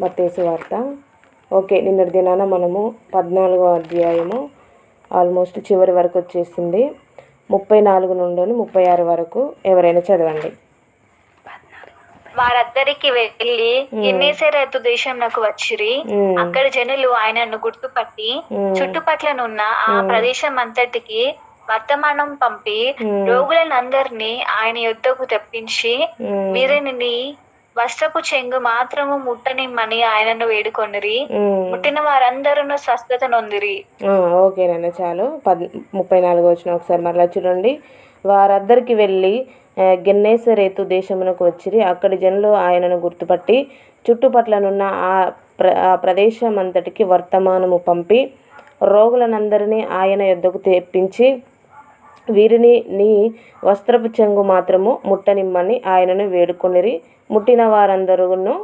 మత్తేసు వార్త ఓకే నిన్నటి దినాన మనము పద్నాలుగో అధ్యాయము ఆల్మోస్ట్ చివరి వరకు వచ్చేసింది ముప్పై నాలుగు నుండి ముప్పై ఆరు వరకు ఎవరైనా చదవండి వారందరికి వెళ్ళి ఎన్నేసరేతు దేశంలోకి వచ్చిరి. అక్కడ జనులు ఆయనను గుర్తుపట్టి మ్మ్. చుట్టుపక్కలనున్న ఆ ప్రదేశం అంతటికి వర్తమానం పంపి మ్మ్. రోగులనందరినీ ఆయన యుద్ధకు తెప్పించి. వీరిని వస్త్రపు చెంగు మాత్రము ముట్టనిమ్మని ఆయనను వేడుకొనిరి. ముట్టిన వారందరూ స్వస్థత నొందిరి. ఓకేనండి చాలు. పద్ ముప్పై నాలుగు వచ్చిన ఒకసారి మరలా చూడండి. వారద్దరికి వెళ్ళి గెన్నేసరేతు దేశమునకు వచ్చిరి. అక్కడి జనులు ఆయనను గుర్తుపట్టి చుట్టుపట్లనున్న ఆ ప్ర ఆ ప్రదేశం అంతటికి వర్తమానము పంపి రోగులనందరినీ ఆయన యొద్దకు తెప్పించి వీరిని నీ వస్త్రపు చెంగు మాత్రము ముట్టనిమ్మని ఆయనను వేడుకొనిరి. ముట్టిన వారందరూను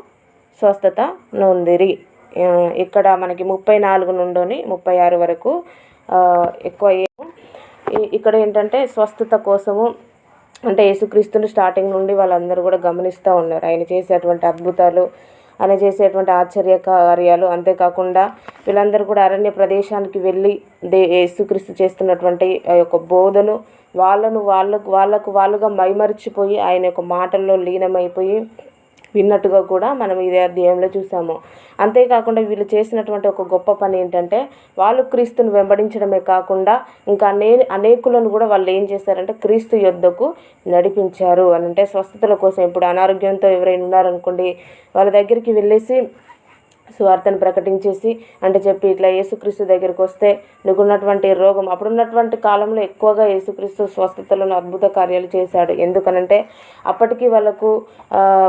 స్వస్థత నొందిరి. ఇక్కడ మనకి ముప్పై నాలుగు నుండి ముప్పై ఆరు వరకు ఎక్కువ ఇక్కడ ఏంటంటే స్వస్థత కోసము అంటే యేసుక్రీస్తుని స్టార్టింగ్ నుండి వాళ్ళందరూ కూడా గమనిస్తూ ఉన్నారు. ఆయన చేసేటువంటి అద్భుతాలు ఆయన చేసేటువంటి ఆశ్చర్య కార్యాలు. అంతేకాకుండా వీళ్ళందరూ కూడా అరణ్య ప్రదేశానికి వెళ్ళి దే యేసుక్రీస్తు చేస్తున్నటువంటి ఆ యొక్క బోధను వాళ్ళను వాళ్ళకు వాళ్ళకు వాళ్ళుగా మైమరిచిపోయి ఆయన యొక్క మాటల్లో లీనమైపోయి విన్నట్టుగా కూడా మనం ఇదే అధ్యాయంలో చూసాము. అంతేకాకుండా వీళ్ళు చేసినటువంటి ఒక గొప్ప పని ఏంటంటే వాళ్ళు క్రీస్తుని వెంబడించడమే కాకుండా ఇంకా అనే అనేకులను కూడా వాళ్ళు ఏం చేశారంటే క్రీస్తు యొద్దకు నడిపించారు అని అంటే స్వస్థతల కోసం ఇప్పుడు అనారోగ్యంతో ఎవరైనా ఉన్నారనుకోండి వాళ్ళ దగ్గరికి వెళ్ళేసి సువార్తను ప్రకటించేసి అంటే చెప్పి ఇట్లా యేసుక్రీస్తు దగ్గరికి వస్తే నీకున్నటువంటి రోగం అప్పుడున్నటువంటి కాలంలో ఎక్కువగా యేసుక్రీస్తు స్వస్థతలను అద్భుత కార్యాలు చేశాడు. ఎందుకనంటే అప్పటికి వాళ్ళకు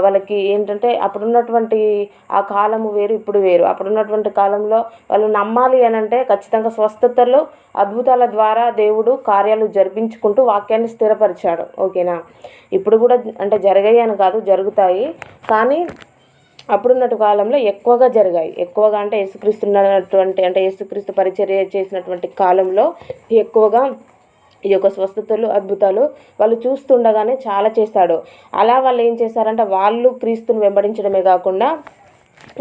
వాళ్ళకి ఏంటంటే అప్పుడున్నటువంటి ఆ కాలము వేరు ఇప్పుడు వేరు. అప్పుడున్నటువంటి కాలంలో వాళ్ళు నమ్మాలి అని అంటే ఖచ్చితంగా స్వస్థతలు అద్భుతాల ద్వారా దేవుడు కార్యాలు జరిపించుకుంటూ వాక్యాన్ని స్థిరపరిచాడు. ఓకేనా? ఇప్పుడు కూడా అంటే జరగాయని అని కాదు జరుగుతాయి. కానీ అప్పుడున్నటు కాలంలో ఎక్కువగా జరిగాయి. ఎక్కువగా అంటే యేసుక్రీస్తున్నటువంటి అంటే యేసుక్రీస్తు పరిచర్య చేసినటువంటి కాలంలో ఎక్కువగా ఈ యొక్క స్వస్థతలు అద్భుతాలు వాళ్ళు చూస్తుండగానే చాలా చేశాడు. అలా వాళ్ళు ఏం చేశారంటే వాళ్ళు క్రీస్తుని వెంబడించడమే కాకుండా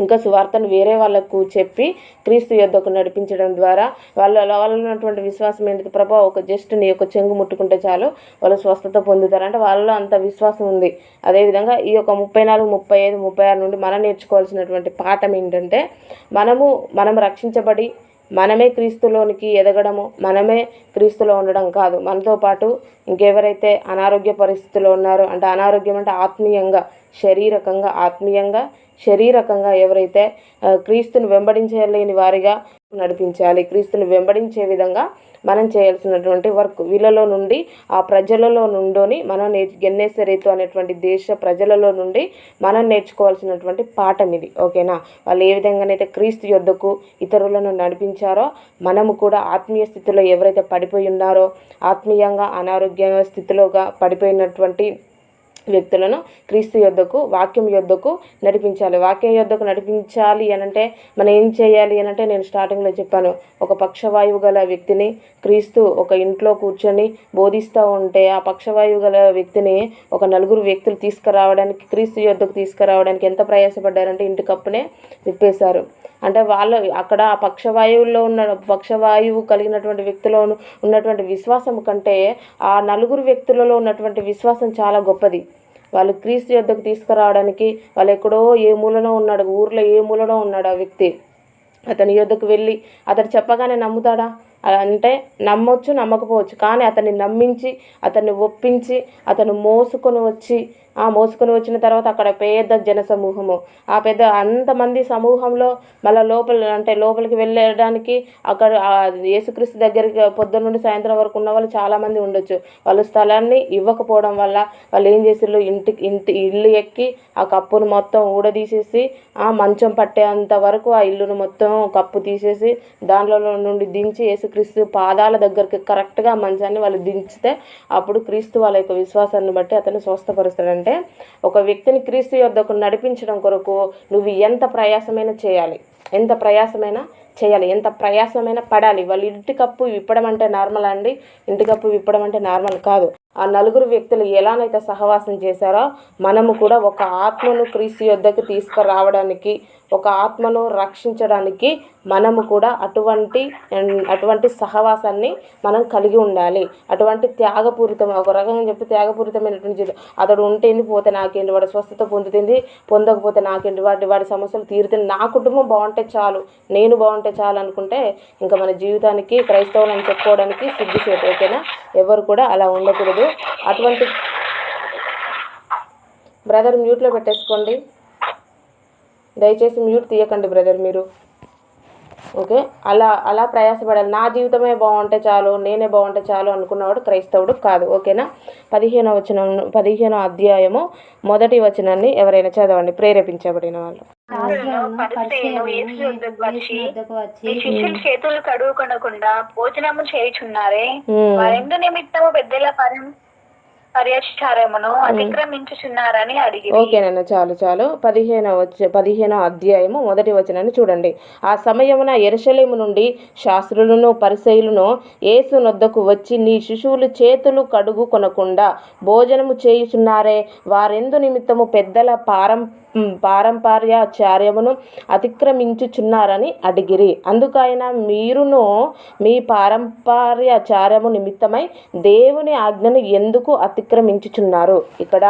ఇంకా సువార్తను వేరే వాళ్ళకు చెప్పి క్రీస్తు యొద్దకు నడిపించడం ద్వారా వాళ్ళ వాళ్ళలో ఉన్నటువంటి విశ్వాసం ఏంటి ప్రభా ఒక జస్ట్ నీ యొక్క చెంగు ముట్టుకుంటే చాలు వాళ్ళు స్వస్థత పొందుతారు. అంటే వాళ్ళలో అంత విశ్వాసం ఉంది. అదేవిధంగా ఈ యొక్క ముప్పై నాలుగు ముప్పై ఐదు ముప్పై ఆరు నుండి మనం నేర్చుకోవాల్సినటువంటి పాఠం ఏంటంటే మనము మనం రక్షించబడి మనమే క్రీస్తులోనికి ఎదగడము మనమే క్రీస్తులో ఉండడం కాదు. మనతో పాటు ఇంకెవరైతే అనారోగ్య పరిస్థితుల్లో ఉన్నారో అంటే అనారోగ్యం అంటే ఆత్మీయంగా శారీరకంగా ఆత్మీయంగా శరీరకంగా ఎవరైతే క్రీస్తుని వెంబడించలేని వారిగా నడిపించాలి క్రీస్తుని వెంబడించే విధంగా మనం చేయాల్సినటువంటి వర్క్ వీళ్ళలో నుండి ఆ ప్రజలలో నుండోని మనం నేర్చు గెన్నేసరేతు అనేటువంటి దేశ ప్రజలలో నుండి మనం నేర్చుకోవాల్సినటువంటి పాఠం ఇది ఓకేనా? వాళ్ళు ఏ విధంగానైతే క్రీస్తు యొద్దకు ఇతరులను నడిపించారో మనము కూడా ఆత్మీయ స్థితిలో ఎవరైతే పడిపోయి ఉన్నారో ఆత్మీయంగా అనారోగ్య స్థితిలోగా పడిపోయినటువంటి వ్యక్తులను క్రీస్తు యొద్దకు వాక్యం యొద్దకు నడిపించాలి. వాక్యం యొద్దకు నడిపించాలి అనంటే మనం ఏం చేయాలి అనంటే నేను స్టార్టింగ్లో చెప్పాను. ఒక పక్షవాయువు గల వ్యక్తిని క్రీస్తు ఒక ఇంట్లో కూర్చొని బోధిస్తూ ఉంటే ఆ పక్షవాయువు గల వ్యక్తిని ఒక నలుగురు వ్యక్తులు తీసుకురావడానికి క్రీస్తు యొద్దకు తీసుకురావడానికి ఎంత ప్రయాసపడ్డారంటే ఇంటి కప్పునే విప్పేశారు. అంటే వాళ్ళ అక్కడ ఆ పక్షవాయువులో ఉన్న పక్షవాయువు కలిగినటువంటి వ్యక్తిలో ఉన్నటువంటి విశ్వాసం కంటే ఆ నలుగురు వ్యక్తులలో ఉన్నటువంటి విశ్వాసం చాలా గొప్పది. వాళ్ళు క్రీస్తు యొద్దకు తీసుకురావడానికి వాళ్ళు ఎక్కడో ఏ మూలనో ఉన్నాడు ఊర్లో ఏ మూలనో ఉన్నాడు ఆ వ్యక్తి. అతని యొద్దకు వెళ్ళి అతడు చెప్పగానే నమ్ముతాడా? అంటే నమ్మొచ్చు నమ్మకపోవచ్చు. కానీ అతన్ని నమ్మించి అతన్ని ఒప్పించి అతను మోసుకొని వచ్చి ఆ మోసుకొని వచ్చిన తర్వాత అక్కడ పెద్ద జన సమూహము ఆ పెద్ద అంతమంది సమూహంలో మళ్ళీ లోపల అంటే లోపలికి వెళ్ళడానికి అక్కడ ఆ యేసుక్రీస్తు దగ్గరికి పొద్దున్న నుండి సాయంత్రం వరకు ఉన్న వాళ్ళు చాలామంది ఉండొచ్చు. వాళ్ళు స్థలాన్ని ఇవ్వకపోవడం వల్ల వాళ్ళు ఏం చేసిర్రు ఇంటికి ఇంటి ఇల్లు ఎక్కి ఆ కప్పును మొత్తం ఊడదీసేసి ఆ మంచం పట్టేంత వరకు ఆ ఇల్లును మొత్తం కప్పు తీసేసి దాంట్లో నుండి దించి క్రీస్తు పాదాల దగ్గరికి కరెక్ట్గా మంచాన్ని వాళ్ళు దించితే అప్పుడు క్రీస్తు వాళ్ళ యొక్క విశ్వాసాన్ని బట్టి అతను స్వస్థపరుస్తాడంటే ఒక వ్యక్తిని క్రీస్తు యొద్దకు నడిపించడం కొరకు నువ్వు ఎంత ప్రయాసమైనా చేయాలి. ఎంత ప్రయాసమైనా చేయాలి. ఎంత ప్రయాసమైనా పడాలి. వాళ్ళు ఇంటి కప్పు విప్పడం అంటే నార్మల్ అండి. ఇంటి కప్పు విప్పడం అంటే నార్మల్ కాదు. ఆ నలుగురు వ్యక్తులు ఎలానైతే సహవాసం చేశారో మనము కూడా ఒక ఆత్మను క్రీస్తు యొద్దకు తీసుకురావడానికి ఒక ఆత్మను రక్షించడానికి మనము కూడా అటువంటి అటువంటి సహవాసాన్ని మనం కలిగి ఉండాలి. అటువంటి త్యాగపూరితం ఒక రకంగా చెప్తే త్యాగపూరితమైనటువంటి జీవితం. అతడు ఉంటేంది పోతే నాకేంటి? వాడు స్వస్థత పొందుతుంది పొందకపోతే నాకేంటి? వాటి వాడి సమస్యలు తీరుతుంది నా కుటుంబం బాగుంటే చాలు. నేను బాగుంటే చాలు అనుకుంటే ఇంకా మన జీవితానికి క్రైస్తవులని చెప్పుకోవడానికి సిగ్గుచేటు ఓకేనా? ఎవరు కూడా అలా ఉండకూడదు. అటువంటి బ్రదర్ మ్యూట్లో పెట్టేసుకోండి. దయచేసి మ్యూట్ తీయకండి బ్రదర్ మీరు. ఓకే? అలా అలా ప్రయాసపడాలి. నా జీవితమే బాగుంటే చాలు నేనే బాగుంటే చాలు అనుకున్నవాడు క్రైస్తవుడు కాదు ఓకేనా? పదిహేనో వచనం పదిహేనో అధ్యాయము మొదటి వచనాన్ని ఎవరైనా చదవండి. ప్రేరేపించబడిన వాళ్ళు. శిష్యులు చేతులు కడుగుకొనకుండా భోజనము చేయుచున్నారే. వారెందు నిమిత్తము పెద్దల పరం పర్యచారమును అతిక్రమించుచున్నారని అడిగి ఓకేనన్న చాలు చాలు. పదిహేనో వచ్చ పదిహేనో అధ్యాయము మొదటి వచనాన్ని చూడండి. ఆ సమయమున ఎరుషలేము నుండి శాస్త్రులను పరిసయులను యేసు నొద్దకు వచ్చి నీ శిశువులు చేతులు కడుగు కొనకుండా భోజనము చేయుచున్నారే? వారెందు నిమిత్తము పెద్దల పారం పారంపర్యాచార్యమును అతిక్రమించుచున్నారని అడిగిరి. అందుకైన మీరును మీ పారంపర్యాచార్యము నిమిత్తమై దేవుని ఆజ్ఞను ఎందుకు అతిక్రమించుచున్నారు? ఇక్కడ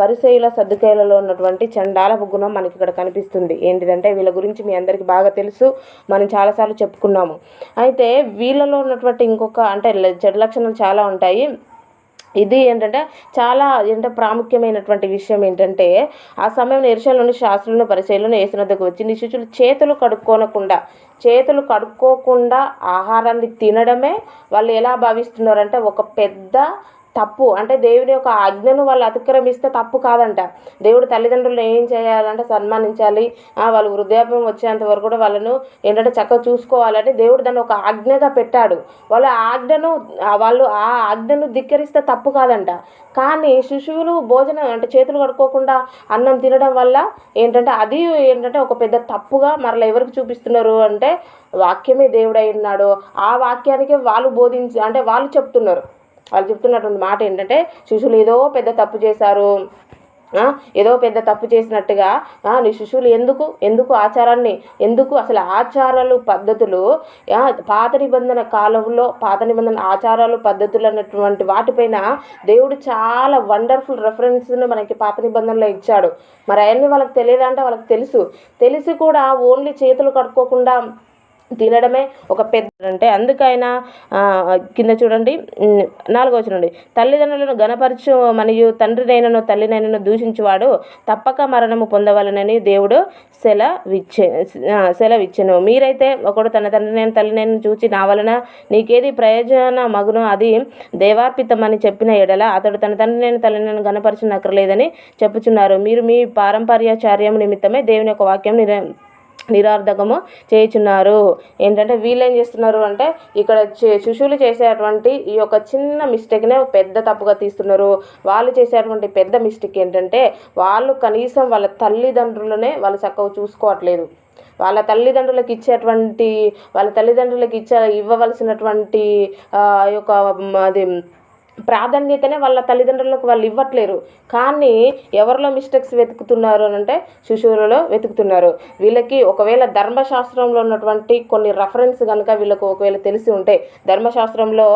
పరిసయుల సర్దుకైలలో ఉన్నటువంటి చండాలపు గుణం మనకి ఇక్కడ కనిపిస్తుంది. ఏంటిదంటే వీళ్ళ గురించి మీ అందరికీ బాగా తెలుసు. మనం చాలాసార్లు చెప్పుకున్నాము. అయితే వీళ్ళలో ఉన్నటువంటి ఇంకొక అంటే చెడు లక్షణాలు చాలా ఉంటాయి. ఇది ఏంటంటే చాలా ఏంటంటే ప్రాముఖ్యమైనటువంటి విషయం ఏంటంటే ఆ సమయంలో ఎరుషలోని శాస్త్రులను పరిచయలను వేసినందుకు వచ్చి శిష్యులు చేతులు కడుక్కోనకుండా చేతులు కడుక్కోకుండా ఆహారాన్ని తినడమే వాళ్ళు ఎలా భావిస్తున్నారంటే ఒక పెద్ద తప్పు. అంటే దేవుని యొక్క ఆజ్ఞను వాళ్ళు అతిక్రమిస్తే తప్పు కాదంట. దేవుడు తల్లిదండ్రులు ఏం చేయాలంటే సన్మానించాలి. వాళ్ళు వృద్ధాప్యం వచ్చేంత వరకు కూడా వాళ్ళను ఏంటంటే చక్కగా చూసుకోవాలని దేవుడు దాన్ని ఒక ఆజ్ఞగా పెట్టాడు. వాళ్ళు ఆజ్ఞను వాళ్ళు ఆ ఆజ్ఞను ధిక్కరిస్తే తప్పు కాదంట. కానీ శిశువులు భోజనం అంటే చేతులు కడుక్కోకుండా అన్నం తినడం వల్ల ఏంటంటే అది ఏంటంటే ఒక పెద్ద తప్పుగా మరలా ఎవరికి చూపిస్తున్నారు అంటే వాక్యమే దేవుడై ఉన్నాడు. ఆ వాక్యానికి వాళ్ళు బోధించి అంటే వాళ్ళు చెప్తున్నారు. వాళ్ళు చెప్తున్నటువంటి మాట ఏంటంటే శిశువులు ఏదో పెద్ద తప్పు చేశారు. ఏదో పెద్ద తప్పు చేసినట్టుగా నీ శిశువులు ఎందుకు ఎందుకు ఆచారాన్ని ఎందుకు అసలు ఆచారాలు పద్ధతులు పాత నిబంధన కాలంలో పాత నిబంధన ఆచారాలు పద్ధతులు అన్నటువంటి వాటిపైన దేవుడు చాలా వండర్ఫుల్ రెఫరెన్స్ను మనకి పాత నిబంధనలో ఇచ్చాడు. మరి అవన్నీ వాళ్ళకి తెలియదంటే వాళ్ళకి తెలుసు. తెలిసి కూడా ఓన్లీ చేతులు కడుక్కోకుండా తినడమే ఒక పెద్ద అంటే అందుకైనా కింద చూడండి నాలుగో చూడండి తల్లిదండ్రులను గణపరచు మరియు తండ్రినైనను తల్లినైనను దూషించువాడు తప్పక మరణము పొందవలనని దేవుడు సెలవిచ్చే ఆ, సెలవిచ్చెను. మీరైతే ఒకడు తన తండ్రినైన తల్లినైన చూచి నా వలన నీకేది ప్రయోజన మగును అది దేవార్పితమని చెప్పిన ఎడల అతడు తన తండ్రినైన తల్లినైన గణపరచనక్కర్లేదని చెప్పుచున్నారు. మీరు మీ పారంపర్యాచార్యం నిమిత్తమే దేవుని యొక్క వాక్యం నిర నిరార్థకము చేయుచున్నారు. ఏంటంటే వీళ్ళు ఏం చేస్తున్నారు అంటే ఇక్కడ చే- శిశువులు చేసేటువంటి ఈ యొక్క చిన్న మిస్టేక్నే పెద్ద తప్పుగా తీస్తున్నారు. వాళ్ళు చేసేటువంటి పెద్ద మిస్టేక్ ఏంటంటే వాళ్ళు కనీసం వాళ్ళ తల్లిదండ్రులనే వాళ్ళు చక్కగా చూసుకోవట్లేదు. వాళ్ళ తల్లిదండ్రులకు ఇచ్చేటువంటి వాళ్ళ తల్లిదండ్రులకు ఇచ్చే ఇవ్వవలసినటువంటి ఆ యొక్క అది ప్రాధాన్యతనే వాళ్ళ తల్లిదండ్రులకు వాళ్ళు ఇవ్వట్లేరు. కానీ ఎవరిలో మిస్టేక్స్ వెతుకుతున్నారు అని అంటే శిశువులలో వెతుకుతున్నారు. వీళ్ళకి ఒకవేళ ధర్మశాస్త్రంలో ఉన్నటువంటి కొన్ని రెఫరెన్స్ కనుక వీళ్ళకు ఒకవేళ తెలిసి ఉంటే ధర్మశాస్త్రంలో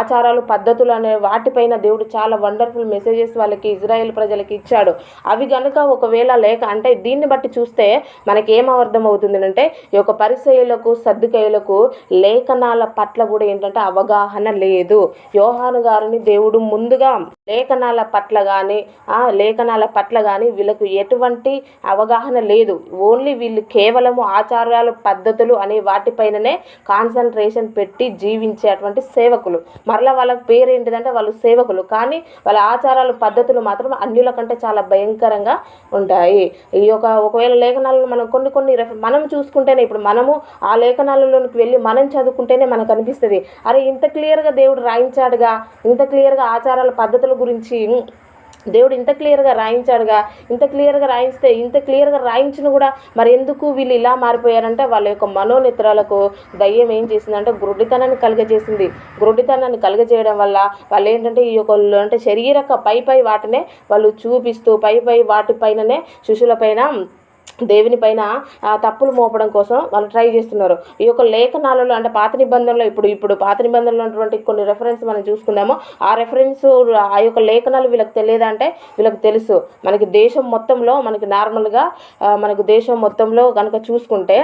ఆచారాలు పద్ధతులు అనే వాటిపైన దేవుడు చాలా వండర్ఫుల్ మెసేజెస్ వాళ్ళకి ఇజ్రాయెల్ ప్రజలకి ఇచ్చాడు. అవి కనుక ఒకవేళ లేక అంటే దీన్ని బట్టి చూస్తే మనకి ఏం అర్థం అవుతుంది అంటే ఈ యొక్క పరిచయులకు సర్దుకయులకు లేఖనాల పట్ల కూడా ఏంటంటే అవగాహన లేదు. యోహాను గారిని దేవుడు ముందుగా లేఖనాల పట్ల కానీ ఆ లేఖనాల పట్ల కానీ వీళ్ళకు ఎటువంటి అవగాహన లేదు. ఓన్లీ వీళ్ళు కేవలము ఆచారాలు పద్ధతులు అనే వాటిపైననే కాన్సన్ట్రేషన్ పెట్టి జీవించేటువంటి సేవకులు. మరలా వాళ్ళ పేరు ఏంటిదంటే వాళ్ళు సేవకులు. కానీ వాళ్ళ ఆచారాలు పద్ధతులు మాత్రం అన్యుల కంటే చాలా భయంకరంగా ఉంటాయి. ఈ యొక్క ఒకవేళ లేఖనాలను మనం కొన్ని కొన్ని మనం చూసుకుంటేనే ఇప్పుడు మనము ఆ లేఖనాలలోనికి వెళ్ళి మనం చదువుకుంటేనే మనకు అనిపిస్తుంది. అరే ఇంత క్లియర్గా దేవుడు రాయించాడుగా ఇంత క్లియర్గా ఆచారాల పద్ధతుల గురించి దేవుడు ఇంత క్లియర్గా రాయించాడుగా ఇంత క్లియర్గా రాయిస్తే ఇంత క్లియర్గా రాయించిన కూడా మరి ఎందుకు వీళ్ళు ఇలా మారిపోయారంటే వాళ్ళ యొక్క మనోనిత్రాలకు దయ్యం ఏం చేసిందంటే గుడ్డితనాన్ని కలుగజేసింది. గుడ్డితనాన్ని కలుగజేయడం వల్ల వాళ్ళు ఏంటంటే ఈ యొక్క అంటే శరీరక పై పై వాటినే వాళ్ళు చూపిస్తూ పై పై వాటిపైననే శిశువుల పైన దేవుని పైన తప్పులు మోపడం కోసం వాళ్ళు ట్రై చేస్తున్నారు. ఈ యొక్క లేఖనాలలో అంటే పాత నిబంధనలో ఇప్పుడు ఇప్పుడు పాత నిబంధనలో ఉన్నటువంటి కొన్ని రెఫరెన్స్ మనం చూసుకుందాము. ఆ రెఫరెన్స్ ఆ యొక్క లేఖనాలు వీళ్ళకి తెలియదా అంటే వీళ్ళకి తెలుసు. మనకి దేశం మొత్తంలో మనకి నార్మల్గా మనకు దేశం మొత్తంలో కనుక చూసుకుంటే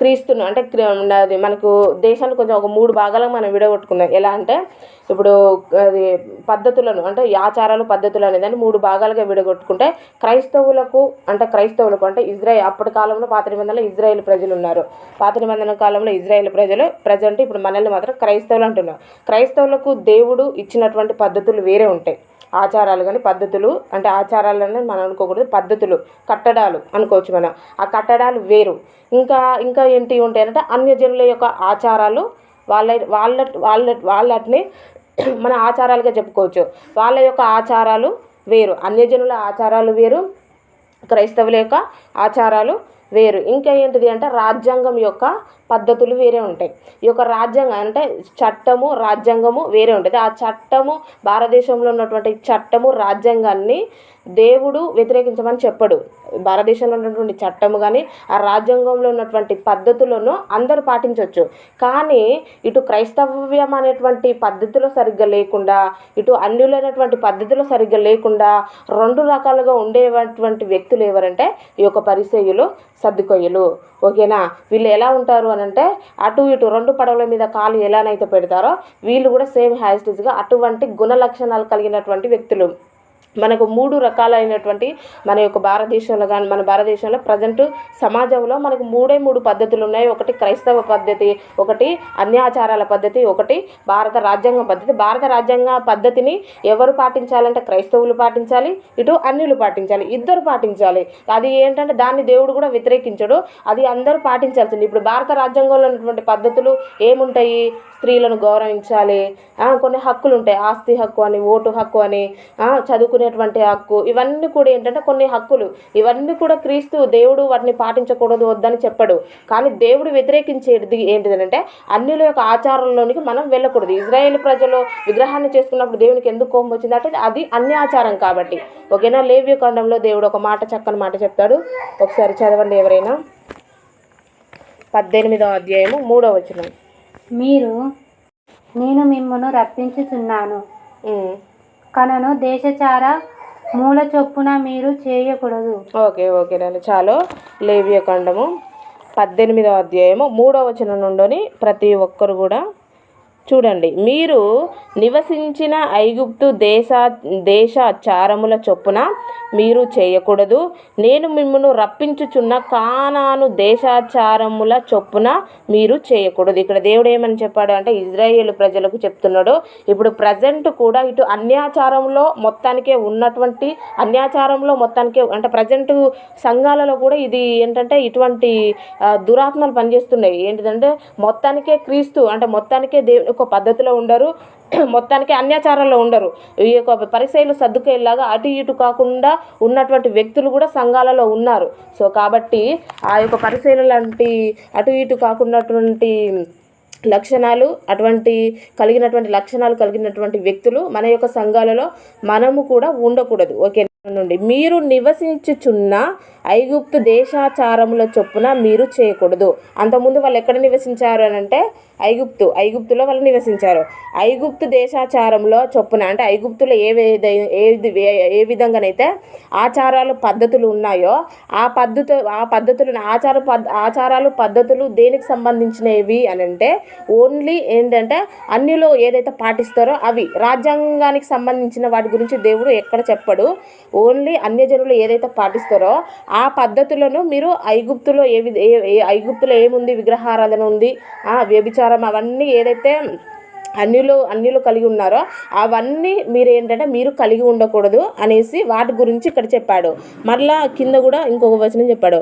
క్రీస్తును అంటే అది మనకు దేశాన్ని కొంచెం ఒక మూడు భాగాలకు మనం విడగొట్టుకుందాం. ఎలా అంటే ఇప్పుడు అది పద్ధతులను అంటే ఆచారాలు పద్ధతులు అనేదాన్ని మూడు భాగాలుగా విడగొట్టుకుంటే క్రైస్తవులకు అంటే క్రైస్తవులకు అంటే ఇజ్రాయెల్ అప్పటి కాలంలో పాత నిబంధనలో ఇజ్రాయెల్ ప్రజలు ఉన్నారు. పాత నిబంధన కాలంలో ఇజ్రాయెల్ ప్రజలు ప్రజెంట్ ఇప్పుడు మనల్ని మాత్రం క్రైస్తవులు అంటున్నారు. క్రైస్తవులకు దేవుడు ఇచ్చినటువంటి పద్ధతులు వేరే ఉంటాయి. ఆచారాలు కానీ పద్ధతులు అంటే ఆచారాలని మనం అనుకోకూడదు పద్ధతులు కట్టడాలు అనుకోవచ్చు మనం. ఆ కట్టడాలు వేరు. ఇంకా ఇంకా ఏంటి ఉంటాయంటే అన్యజనుల యొక్క ఆచారాలు వాళ్ళ వాళ్ళ వాళ్ళ వాళ్ళని మన ఆచారాలుగా చెప్పుకోవచ్చు. వాళ్ళ యొక్క ఆచారాలు వేరు. అన్యజనుల ఆచారాలు వేరు. క్రైస్తవుల యొక్క ఆచారాలు వేరు. ఇంకా ఏంటిది అంటే రాజ్యాంగం యొక్క పద్ధతులు వేరే ఉంటాయి. ఈ యొక్క రాజ్యాంగం అంటే చట్టము రాజ్యాంగము వేరే ఉంటుంది. ఆ చట్టము భారతదేశంలో ఉన్నటువంటి చట్టము రాజ్యాంగాన్ని దేవుడు వ్యతిరేకించమని చెప్పడు. భారతదేశంలో ఉన్నటువంటి చట్టము కానీ ఆ రాజ్యాంగంలో ఉన్నటువంటి పద్ధతులను అందరూ పాటించవచ్చు కానీ ఇటు క్రైస్తవ్యం అనేటువంటి పద్ధతిలో సరిగ్గా లేకుండా ఇటు అన్యులైనటువంటి పద్ధతిలో సరిగ్గా లేకుండా రెండు రకాలుగా ఉండేటువంటి వ్యక్తులు ఎవరంటే ఈ యొక్క పరిచయులు సర్దుకొయ్యలు ఓకేనా? వీళ్ళు ఎలా ఉంటారు అని అంటే అటు ఇటు రెండు పడవల మీద కాలు ఎలానైతే పెడతారో వీళ్ళు కూడా సేమ్ హ్యాస్టిస్గా అటువంటి గుణ లక్షణాలు కలిగినటువంటి వ్యక్తులు. మనకు మూడు రకాలైనటువంటి మన యొక్క భారతదేశంలో కానీ మన భారతదేశంలో ప్రజెంట్ సమాజంలో మనకు మూడే మూడు పద్ధతులు ఉన్నాయి. ఒకటి క్రైస్తవ పద్ధతి ఒకటి అన్యాచారాల పద్ధతి ఒకటి భారత రాజ్యాంగ పద్ధతి. భారత రాజ్యాంగ పద్ధతిని ఎవరు పాటించాలంటే క్రైస్తవులు పాటించాలి ఇటు అన్యులు పాటించాలి ఇద్దరు పాటించాలి. అది ఏంటంటే దాన్ని దేవుడు కూడా వ్యతిరేకించడు. అది అందరూ పాటించాల్సింది. ఇప్పుడు భారత రాజ్యాంగంలో ఉన్నటువంటి పద్ధతులు ఏముంటాయి? స్త్రీలను గౌరవించాలి. కొన్ని హక్కులు ఉంటాయి. ఆస్తి హక్కు అని ఓటు హక్కు అని ఆ, చదువుకునేటువంటి హక్కు. ఇవన్నీ కూడా ఏంటంటే కొన్ని హక్కులు. ఇవన్నీ కూడా క్రీస్తు దేవుడు వాటిని పాటించకూడదు వద్దని చెప్పడు. కానీ దేవుడు వ్యతిరేకించేది ఏంటిదనంటే అన్యుల యొక్క ఆచారంలోనికి మనం వెళ్ళకూడదు. ఇజ్రాయేల్ ప్రజలు విగ్రహాన్ని చేసుకున్నప్పుడు దేవునికి ఎందుకు కోపం వచ్చిందంటే అది అన్ని ఆచారం కాబట్టి. ఓకేనా? లేవ్య ఖండంలో దేవుడు ఒక మాట చక్కని మాట చెప్తాడు ఒకసారి చదవండి ఎవరైనా. పద్దెనిమిదవ అధ్యాయము మూడవ వచనం. మీరు నేను మిమ్మను రప్పించుచున్నాను. ఉమ్. కనను దేశచార మూల చొప్పున మీరు చేయకూడదు. ఓకే ఓకే నన్ను చాలు. లేవియ ఖండము పద్దెనిమిదవ అధ్యాయము మూడవ వచనం నుండి ప్రతి ఒక్కరు కూడా చూడండి. మీరు నివసించిన ఐగుప్తు దేశ దేశాచారముల చొప్పున మీరు చేయకూడదు. నేను మిమ్మను రప్పించుచున్న కానాను దేశాచారముల చొప్పున మీరు చేయకూడదు. ఇక్కడ దేవుడు ఏమని చెప్పాడు అంటే ఇజ్రాయేల్ ప్రజలకు చెప్తున్నాడు. ఇప్పుడు ప్రజెంట్ కూడా ఇటు అన్యాచారంలో మొత్తానికే ఉన్నటువంటి అన్యాచారంలో మొత్తానికే అంటే ప్రజెంట్ సంఘాలలో కూడా ఇది ఏంటంటే ఇటువంటి దురాత్మలు పనిచేస్తున్నాయి. ఏంటిదంటే మొత్తానికే క్రీస్తు అంటే మొత్తానికే దేవుని ఒక పద్ధతిలో ఉండరు. మొత్తానికి అన్యాచారంలో ఉండరు. ఈ యొక్క పరిశైలు సర్దుకేలాగా అటు ఇటు కాకుండా ఉన్నటువంటి వ్యక్తులు కూడా సంఘాలలో ఉన్నారు. సో కాబట్టి ఆ యొక్క పరిశైలు లాంటి అటు ఇటు కాకున్నటువంటి లక్షణాలు అటువంటి కలిగినటువంటి లక్షణాలు కలిగినటువంటి వ్యక్తులు మన యొక్క సంఘాలలో మనము కూడా ఉండకూడదు. ఓకే నుండి. మీరు నివసించుచున్న ఐగుప్తు దేశాచారముల చొప్పున మీరు చేయకూడదు. అంతకుముందు వాళ్ళు ఎక్కడ నివసించారు అని అంటే ఐగుప్తు. ఐగుప్తులో వాళ్ళు నివసించారు. ఐగుప్తు దేశాచారంలో చొప్పున అంటే ఐగుప్తులో ఏ ఏ ఏ- ఏ విధంగానైతే ఆచారాలు పద్ధతులు ఉన్నాయో ఆ పద్ధతు ఆ పద్ధతులను ఆచార పద్ ఆచారాలు పద్ధతులు దేనికి సంబంధించినవి అని అంటే ఓన్లీ ఏంటంటే అన్నిలో ఏదైతే పాటిస్తారో అవి. రాజ్యాంగానికి సంబంధించిన వాటి గురించి దేవుడు ఎక్కడ చెప్పడు. ఓన్లీ అన్యజనులు ఏదైతే పాటిస్తారో ఆ పద్ధతులను మీరు ఐగుప్తులో ఏ ఏ ఏ- ఐగుప్తులో ఏముంది? విగ్రహారాధన ఉంది ఆ వ్యభిచారం అవన్నీ ఏదైతే అన్యులు అన్యులు కలిగి ఉన్నారో అవన్నీ మీరు ఏంటంటే మీరు కలిగి ఉండకూడదు అనేసి వాటి గురించి ఇక్కడ చెప్పాడు. మరలా కింద కూడా ఇంకొక వచనం చెప్పాడు.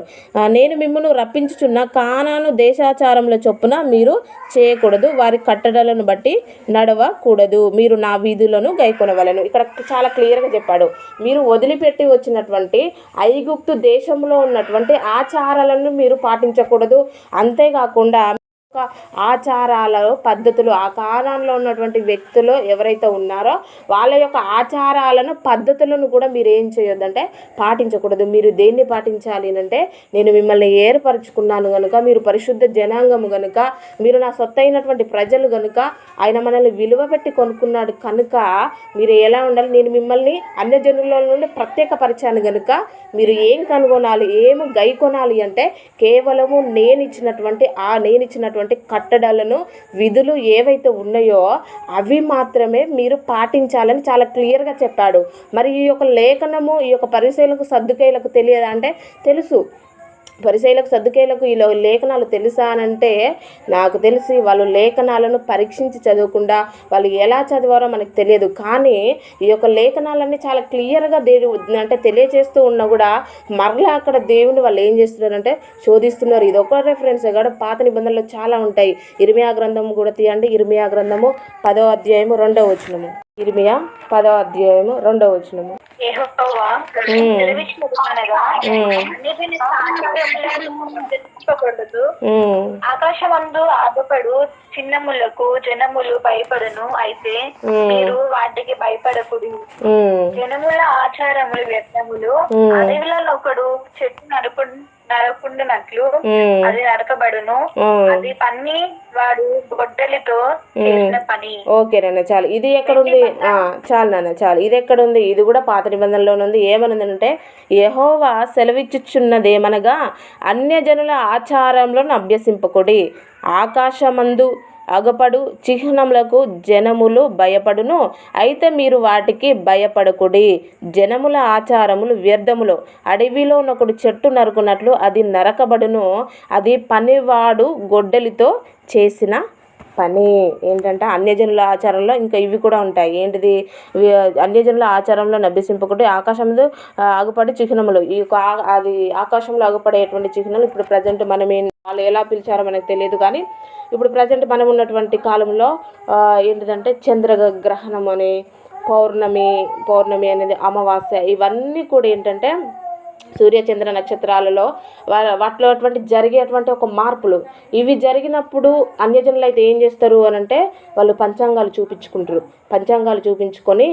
నేను మిమ్మల్ని రప్పించుచున్న కానాను దేశాచారముల చొప్పున మీరు చేయకూడదు. వారి కట్టడలను బట్టి నడవకూడదు. మీరు నా వీధులను గైకొనవలను. ఇక్కడ చాలా క్లియర్గా చెప్పాడు. మీరు వదిలిపెట్టి వచ్చినటువంటి ఐగుప్తు దేశంలో ఉన్నటువంటి ఆచారాలను మీరు పాటించకూడదు. అంతేకాకుండా యొక్క ఆచారాలు పద్ధతులు ఆ కాలంలో ఉన్నటువంటి వ్యక్తులు ఎవరైతే ఉన్నారో వాళ్ళ యొక్క ఆచారాలను పద్ధతులను కూడా మీరు ఏం చేయొద్దంటే పాటించకూడదు. మీరు దేన్ని పాటించాలి అంటే నేను మిమ్మల్ని ఏర్పరచుకున్నాను కనుక మీరు పరిశుద్ధ జనాంగము కనుక మీరు నా సొత్తైనటువంటి ప్రజలు కనుక ఆయన మనల్ని విలువ పెట్టి కొనుక్కున్నాడు కనుక మీరు ఎలా ఉండాలి? నేను మిమ్మల్ని అన్యజనుల నుండి ప్రత్యేకపరిచాను కనుక మీరు ఏం కనుగొనాలి? ఏమి గై కొనాలి అంటే కేవలము నేను ఇచ్చినటువంటి ఆ నేను ఇచ్చినటువంటి కట్టడాలను విధులు ఏవైతే ఉన్నాయో అవి మాత్రమే మీరు పాటించాలని చాలా క్లియర్గా చెప్పాడు. మరి ఈ యొక్క లేఖనము ఈ యొక్క పరిశీలకు సర్దుకేలకు తెలియదా అంటే తెలుసు. పరిశైలకు సర్దుకేలకు ఈ లేఖనాలు తెలుసా అని అంటే నాకు తెలిసి వాళ్ళు లేఖనాలను పరీక్షించి చదవకుండా వాళ్ళు ఎలా చదివారో మనకు తెలియదు. కానీ ఈ యొక్క లేఖనాలన్నీ చాలా క్లియర్గా దేవుడు అంటే తెలియజేస్తూ ఉన్నా కూడా మరలా అక్కడ దేవుని వాళ్ళు ఏం చేస్తున్నారంటే శోధిస్తున్నారు. ఇది ఒక రెఫరెన్స్ కూడా పాత నిబంధనలు చాలా ఉంటాయి. ఇరిమియా గ్రంథము కూడా తీయండి. ఇరిమియా గ్రంథము పదో అధ్యాయము రెండవ వచనము. ఇరిమియా పదో అధ్యాయము రెండవ వచనము. ఆకాశమందు ఆగపడు చిన్నములకు జనములు భయపడును అయితే మీరు వాటికి భయపడకుడి ఉమ్, జనముల ఆచారములు వ్యర్థములు. అడవిలలో ఒకడు చెట్టు నరుకు నరకుండునట్లు అది నరకబడును. అది పన్ని వాడు గొడ్డలితో చేసిన పని. ఓకే నాన్న చాలు. ఇది ఎక్కడుంది? చాలు నాన్న చాలు. ఇది ఎక్కడుంది? ఇది కూడా పాత నిబంధనలోనే ఉంది. ఏమనుందంటే యెహోవా సెలవిచ్చుచున్నదేమనగా అన్యజనుల ఆచారంలో అభ్యసింపకుడి ఆకాశమందు అగపడు చిహ్నములకు జనములు భయపడును. అయితే మీరు వాటికి భయపడకుడి. జనముల ఆచారములు వ్యర్థములు. అడవిలో ఒకడు చెట్టు నరుకున్నట్లు అది నరకబడును. అది పనివాడు గొడ్డలితో చేసిన పని ఏంటంటే అన్యజనుల ఆచారంలో ఇంకా ఇవి కూడా ఉంటాయి. ఏంటిది? అన్యజనుల ఆచారంలో నభ్యసింపుకుంటే ఆకాశంలో ఆగుపడి ఆగుపడే చిహ్నములు. ఈ అది ఆకాశంలో ఆగుపడేటువంటి చిహ్నాలు ఇప్పుడు ప్రజెంట్ మనం వాళ్ళు ఎలా పిలిచారో మనకు తెలియదు కానీ ఇప్పుడు ప్రజెంట్ మనం ఉన్నటువంటి కాలంలో ఏంటిదంటే చంద్ర గ్రహణం అని పౌర్ణమి పౌర్ణమి అనేది అమావాస్య ఇవన్నీ కూడా ఏంటంటే సూర్య చంద్ర నక్షత్రాలలో వాటిలో అటువంటి జరిగేటువంటి ఒక మార్పులు. ఇవి జరిగినప్పుడు అన్యజనులు అయితే ఏం చేస్తారు అని అంటే వాళ్ళు పంచాంగాలు చూపించుకుంటారు. పంచాంగాలు చూపించుకొని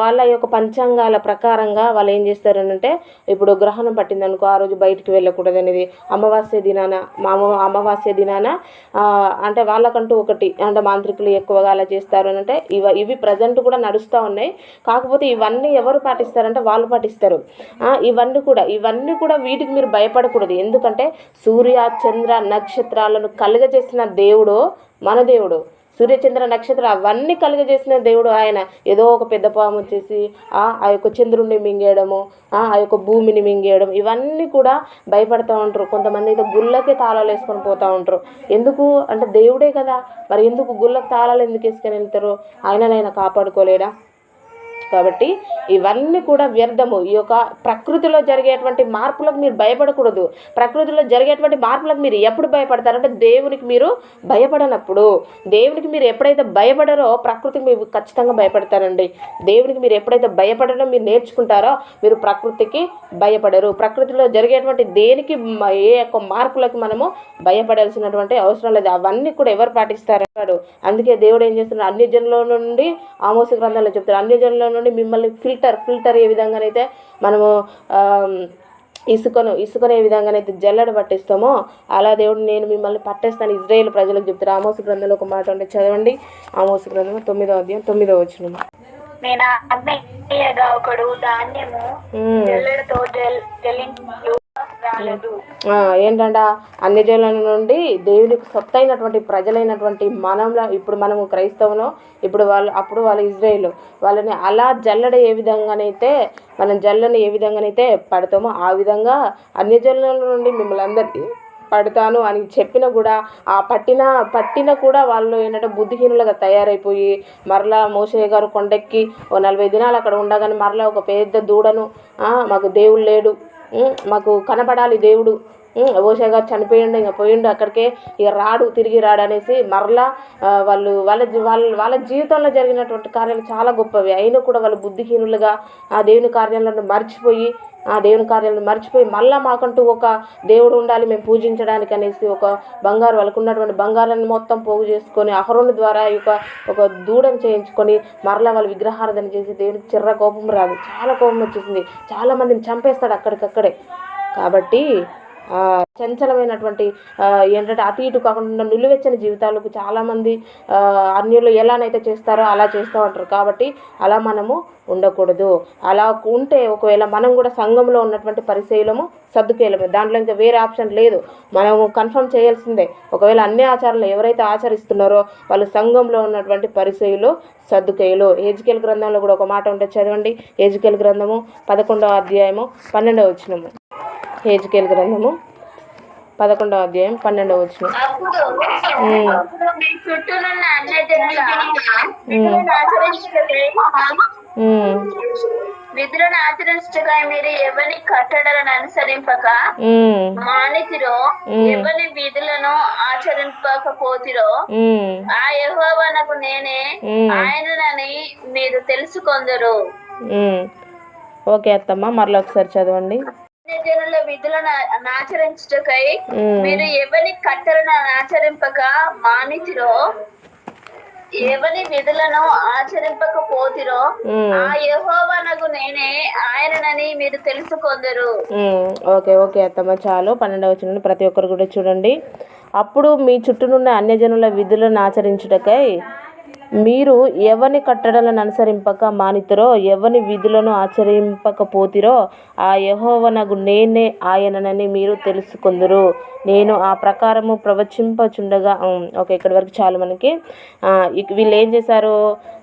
వాళ్ళ యొక్క పంచాంగాల ప్రకారంగా వాళ్ళు ఏం చేస్తారు అని అంటే ఇప్పుడు గ్రహణం పట్టింది అనుకో ఆ రోజు బయటికి వెళ్ళకూడదు అనేది అమావాస్య దినాన మా అమావాస్య దినాన అంటే వాళ్ళకంటూ ఒకటి అంటే మాంత్రికులు ఎక్కువగా అలా చేస్తారు అని అంటే ఇవ ఇవి ప్రజెంట్ కూడా నడుస్తూ ఉన్నాయి. కాకపోతే ఇవన్నీ ఎవరు పాటిస్తారంటే వాళ్ళు పాటిస్తారు. ఇవన్నీ కూడా ఇవన్నీ కూడా వీటికి మీరు భయపడకూడదు. ఎందుకంటే సూర్య చంద్ర నక్షత్రాలను కలుగజేసిన దేవుడు మన దేవుడు. సూర్యచంద్ర నక్షత్రం అవన్నీ కలుగజేసిన దేవుడు ఆయన. ఏదో ఒక పెద్ద పాము వచ్చేసి ఆ యొక్క చంద్రుడిని మింగేయడము ఆ ఆ యొక్క భూమిని మింగేయడం ఇవన్నీ కూడా భయపడుతూ ఉంటారు. కొంతమంది అయితే గుళ్ళకే తాళాలు వేసుకొని పోతూ ఉంటారు. ఎందుకు? అంటే దేవుడే కదా. మరి ఎందుకు గుళ్ళకి తాళాలు ఎందుకు వేసుకొని వెళ్తారు? ఆయననైనా కాపాడుకోలేడా? కాబట్టి ఇవన్నీ కూడా వ్యర్థము. ఈ యొక్క ప్రకృతిలో జరిగేటువంటి మార్పులకు మీరు భయపడకూడదు. ప్రకృతిలో జరిగేటువంటి మార్పులకు మీరు ఎప్పుడు భయపడతారంటే దేవునికి మీరు భయపడనప్పుడు. దేవునికి మీరు ఎప్పుడైతే భయపడరో ప్రకృతికి మీరు ఖచ్చితంగా భయపడతారండి. దేవునికి మీరు ఎప్పుడైతే భయపడడం మీరు నేర్చుకుంటారో మీరు ప్రకృతికి భయపడరు. ప్రకృతిలో జరిగేటువంటి దేనికి ఏ యొక్క మార్పులకు మనము భయపడాల్సినటువంటి అవసరం లేదు. అవన్నీ కూడా ఎవరు పాటిస్తారు? అన్నాడు అందుకే దేవుడు ఏం చేస్తున్నాడు? అన్ని జనుల నుండి ఆమోస గ్రంథాలు చెప్తారు అన్ని జనుల నుండి మిమ్మల్ని ఫిల్టర్ ఫిల్టర్ ఏ విధంగానైతే మనము ఇసుకను ఇసుకను ఏ విధంగానైతే జల్లెడ పట్టిస్తామో అలా దేవుడు నేను మిమ్మల్ని పట్టేస్తాను ఇజ్రాయేల్ ప్రజలకు చెప్తారు ఆమోసు గ్రంథంలో ఒక మాట ఉంటే చదవండి. ఆమోసు గ్రంథం తొమ్మిదో అధ్యాయం తొమ్మిదో వచ్చిన నేను ఒకడు ధాన్యము జల్లెడతో జల్ జల్లించు ఏంటంట? అన్ని జనుల నుండి దేవునికి సొత్తైనటువంటి ప్రజలైనటువంటి మనంలో ఇప్పుడు మనము క్రైస్తవులు ఇప్పుడు వాళ్ళు అప్పుడు వాళ్ళు ఇజ్రాయేల్ వాళ్ళని అలా జల్లడ ఏ విధంగానైతే మనం జల్లని ఏ విధంగానైతే పడతామో ఆ విధంగా అన్ని జనుల నుండి మిమ్మల్ని అందరినీ పడతాను అని చెప్పినా కూడా ఆ పట్టిన పట్టిన కూడా వాళ్ళు ఏంటంటే బుద్ధిహీనులుగా తయారైపోయి మరలా మోసయ్య గారు కొండెక్కి ఓ నలభై దినాలు అక్కడ ఉండగానే మరలా ఒక పెద్ద దూడను మాకు దేవుడు లేడు. మాకు కనపడాలి దేవుడు. ఓషా గారు చనిపోయిండు ఇంకా పోయిండు అక్కడికే ఇక రాడు తిరిగి రాడు అనేసి మరలా వాళ్ళు వాళ్ళ వాళ్ళ వాళ్ళ జీవితంలో జరిగినటువంటి కార్యాలు చాలా గొప్పవి. అయినా కూడా వాళ్ళు బుద్ధిహీనులుగా ఆ దేవుని కార్యాలను మర్చిపోయి ఆ దేవుని కార్యాలను మర్చిపోయి మళ్ళా మాకంటూ ఒక దేవుడు ఉండాలి మేము పూజించడానికి అనేసి ఒక బంగారు వాళ్ళకు ఉన్నటువంటి బంగారాన్ని మొత్తం పోగు చేసుకొని అహరోను ద్వారా ఈ యొక్క ఒక దూడను చేయించుకొని మరలా వాళ్ళు విగ్రహారాధన చేసి దేవునికి చిర్ర కోపం రాదు. చాలా కోపం వచ్చేసింది. చాలామందిని చంపేస్తాడు అక్కడికక్కడే. కాబట్టి చంచలమైనటువంటి ఏంటంటే అటు ఇటు కాకుండా నిలువెచ్చని జీవితాలకు చాలామంది అన్యులు ఎలానైతే చేస్తారో అలా చేస్తూ ఉంటారు. కాబట్టి అలా మనము ఉండకూడదు. అలా ఉంటే ఒకవేళ మనం కూడా సంఘంలో ఉన్నటువంటి పరిశీలము సర్దుకేయలమే. దాంట్లో ఇంకా వేరే ఆప్షన్ లేదు. మనము కన్ఫర్మ్ చేయాల్సిందే. ఒకవేళ అన్ని ఆచారాలు ఎవరైతే ఆచరిస్తున్నారో వాళ్ళు సంఘంలో ఉన్నటువంటి పరిచయులు సర్దుకేయులు. ఏజికేల్ గ్రంథంలో కూడా ఒక మాట ఉంటే చదవండి. ఏజికేల్ గ్రంథము పదకొండవ అధ్యాయము పన్నెండవ వచ్చినము ఏజికేల్ గ్రంథము పదకొండవ అధ్యాయం పన్నెండవ వచ్చిన విధులను ఆచరించుటకై మీరు ఎవరి కట్టడలను అనుసరింపక మానితిరో ఎవరి విధులను ఆచరింపకపోతిరో ఆ యెహోవానకు నేనే ఆయననని మీరు తెలుసుకొందరు. ఓకే అత్తమ్మ మరలా ఒకసారి చదవండి. జనుల విధులను ఆచరించుటకై. మీరు ఎవరి కట్టలను ఆచరింపక మానితిరో ఎవరి విధులను ఆచరింపకపోతిరో మ్మ్. ఆ యెహోవానకు నేనే ఆయననని మీరు తెలుసుకొందరు. ఓకే ఓకే అత్తమ్మ చాలు పన్నెండవ వచ్చిన ప్రతి ఒక్కరు కూడా చూడండి అప్పుడు మీ చుట్టూనున్న అన్యజనుల విధులను ఆచరించుటకై మీరు ఎవని కట్టడలను అనుసరింపక మానితరో ఎవని విధులను ఆచరింపకపోతిరో ఆ యహోవనగు నేనే ఆయననని మీరు తెలుసుకుందరు. నేను ఆ ప్రకారము ప్రవచింపచుండగా ఓకే ఇక్కడి వరకు చాలు మనకి. వీళ్ళు ఏం చేశారు?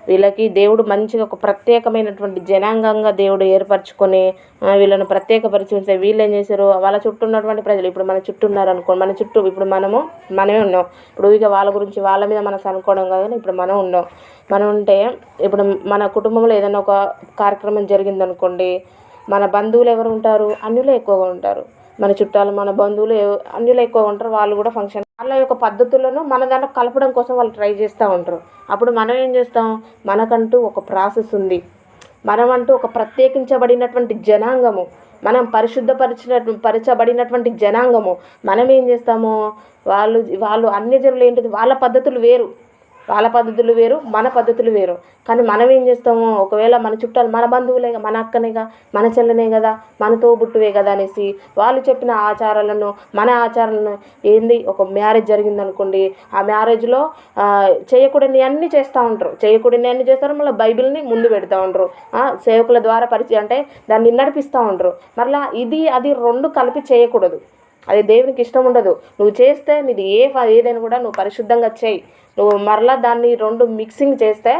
వీళ్ళకి దేవుడు మంచిగా ఒక ప్రత్యేకమైనటువంటి జనాంగంగా దేవుడు ఏర్పరచుకొని వీళ్ళను ప్రత్యేకపరిచి ఉంటే వీళ్ళు ఏం చేశారు? వాళ్ళ చుట్టూ ఉన్నటువంటి ప్రజలు ఇప్పుడు మన చుట్టూ ఉన్నారు అనుకో మన చుట్టూ ఇప్పుడు మనము మనమే ఉన్నాం. ఇప్పుడు ఇక వాళ్ళ గురించి వాళ్ళ మీద మనకు అనుకోవడం కాదు ఇప్పుడు మనం ఉన్నాం. మనం ఉంటే ఇప్పుడు మన కుటుంబంలో ఏదైనా ఒక కార్యక్రమం జరిగిందనుకోండి మన బంధువులు ఎవరు ఉంటారు? అన్యులే ఎక్కువగా ఉంటారు. మన చుట్టాలు మన బంధువులు ఎవ- అన్యులు ఎక్కువ ఉంటారు. వాళ్ళు కూడా ఫంక్షన్ వాళ్ళ యొక్క పద్ధతులను మన దాంట్లో కలపడం కోసం వాళ్ళు ట్రై చేస్తూ ఉంటారు. అప్పుడు మనం ఏం చేస్తాం? మనకంటూ ఒక ప్రాసెస్ ఉంది. మనమంటూ ఒక ప్రత్యేకించబడినటువంటి జనాంగము. మనం పరిశుద్ధపరిచిన పరచబడినటువంటి జనాంగము. మనం ఏం చేస్తాము? వాళ్ళు వాళ్ళు అన్ని జనులు ఏంటిది? వాళ్ళ పద్ధతులు వేరు. వాళ్ళ పద్ధతులు వేరు మన పద్ధతులు వేరు. కానీ మనం ఏం చేస్తాము ఒకవేళ మన చుట్టాలు మన బంధువులే మన అక్కనేగా మన చెల్లెనే కదా మన తోబుట్టువే కదా అనేసి వాళ్ళు చెప్పిన ఆచారాలను మన ఆచారాలను ఏంది ఒక మ్యారేజ్ జరిగిందనుకోండి ఆ మ్యారేజ్లో చేయకూడని అన్నీ చేస్తూ ఉంటారు. చేయకూడని అన్ని చేస్తారు మళ్ళీ బైబిల్ని ముందు పెడతా ఉంటారు. ఆ, సేవకుల ద్వారా పరిచయం అంటే దాన్ని నడిపిస్తూ ఉంటారు. మరలా ఇది అది రెండు కలిపి చేయకూడదు. అది దేవునికి ఇష్టం ఉండదు. నువ్వు చేస్తే నీది ఏ ఏదైనా కూడా నువ్వు పరిశుద్ధంగా చేయి. నువ్వు మరలా దాన్ని రెండు మిక్సింగ్ చేస్తే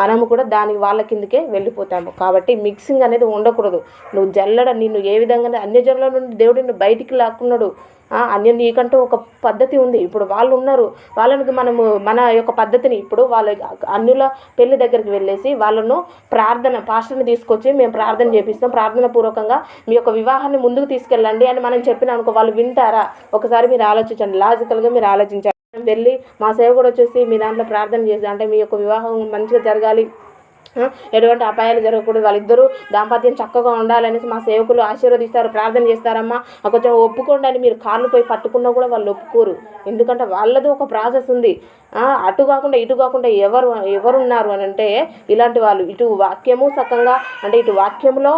మనము కూడా దాని వాళ్ళ కిందకే వెళ్ళిపోతాము. కాబట్టి మిక్సింగ్ అనేది ఉండకూడదు. నువ్వు జల్లడ నిన్ను ఏ విధంగా అన్యజనుల నుండి దేవుడు నిన్ను బయటికి లాక్కున్నాడు. అన్య నీకంటూ ఒక పద్ధతి ఉంది. ఇప్పుడు వాళ్ళు ఉన్నారు. వాళ్ళకి మనము మన యొక్క పద్ధతిని ఇప్పుడు వాళ్ళ అన్యుల పెళ్ళి దగ్గరికి వెళ్ళేసి వాళ్ళను ప్రార్థన పాస్టర్ని తీసుకొచ్చి మేము ప్రార్థన చేపిస్తాం. ప్రార్థన పూర్వకంగా మీ యొక్క వివాహాన్ని ముందుకు తీసుకెళ్ళండి అని మనం చెప్పిన అనుకో వాళ్ళు వింటారా? ఒకసారి మీరు ఆలోచించండి. లాజికల్గా మీరు ఆలోచించండి. వెళ్ళి మా సేవకుడు వచ్చేసి మీ దాంట్లో ప్రార్థన చేసి అంటే మీ యొక్క వివాహం మంచిగా జరగాలి. ఎటువంటి అపాయాలు జరగకూడదు. వాళ్ళిద్దరూ దాంపత్యం చక్కగా ఉండాలనేసి మా సేవకులు ఆశీర్వదిస్తారు ప్రార్థన చేస్తారమ్మా. కొంచెం ఒప్పుకోండి అని మీరు కార్లు పోయి పట్టుకున్నా కూడా వాళ్ళు ఒప్పుకోరు. ఎందుకంటే వాళ్ళది ఒక ప్రాసెస్ ఉంది. అటు కాకుండా ఇటు కాకుండా ఎవరు ఎవరున్నారు అని అంటే ఇలాంటి వాళ్ళు. ఇటు వాక్యము సక్కంగా అంటే ఇటు వాక్యంలో